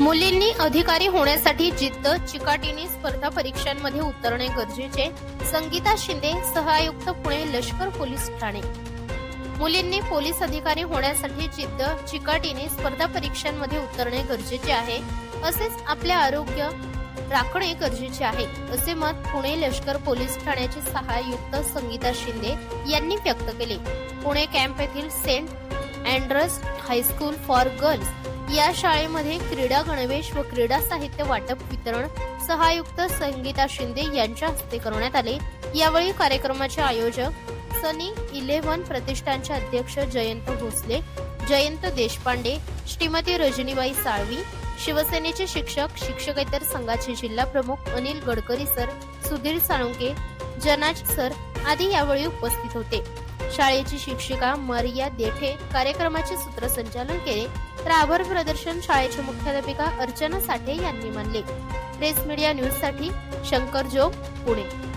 मुलींनी अधिकारी होण्यासाठी जिद्द चिकाटीने स्पर्धा परीक्षांमध्ये उतरणे गरजेचे. संगीता शिंदे सहायुक्त पुणे लष्कर पोलीस ठाणे. मुलींनी पोलीस अधिकारी होण्यासाठी जिद्द चिकाटीने स्पर्धा परीक्षांमध्ये उतरणे गरजेचे आहे. असेच आपले आरोग्य राखणे गरजेचे आहे. असे मत पुणे लष्कर पोलीस ठाण्याचे सहायुक्त संगीता शिंदे यांनी व्यक्त केले. पुणे कॅम्प येथील saint Andrews high school for girls या शाळेमध्ये क्रीडा गणवेश व क्रीडा साहित्य वाटप वितरण सहायुक्त संगीता शिंदे यांच्या हस्ते करण्यात आले. यावेळी कार्यक्रमाचे आयोजक सनी इलेव्हन प्रतिष्ठानचे अध्यक्ष जयंत भोसले जयंत देशपांडे श्रीमती रजनीबाई साळवी शिवसेनेचे शिक्षक शिक्षकेतर संघाचे जिल्हा प्रमुख अनिल गडकरी सर सुधीर साळुंके जनाज सर आदी यावेळी उपस्थित होते. शाळेची शिक्षिका मरिया देठे कार्यक्रमाचे सूत्रसंचालन केले. तर आभार प्रदर्शन शाळेच्या मुख्याध्यापिका अर्चना साठे यांनी मानले. प्रेस मीडिया न्यूजसाठी शंकर जोग पुणे.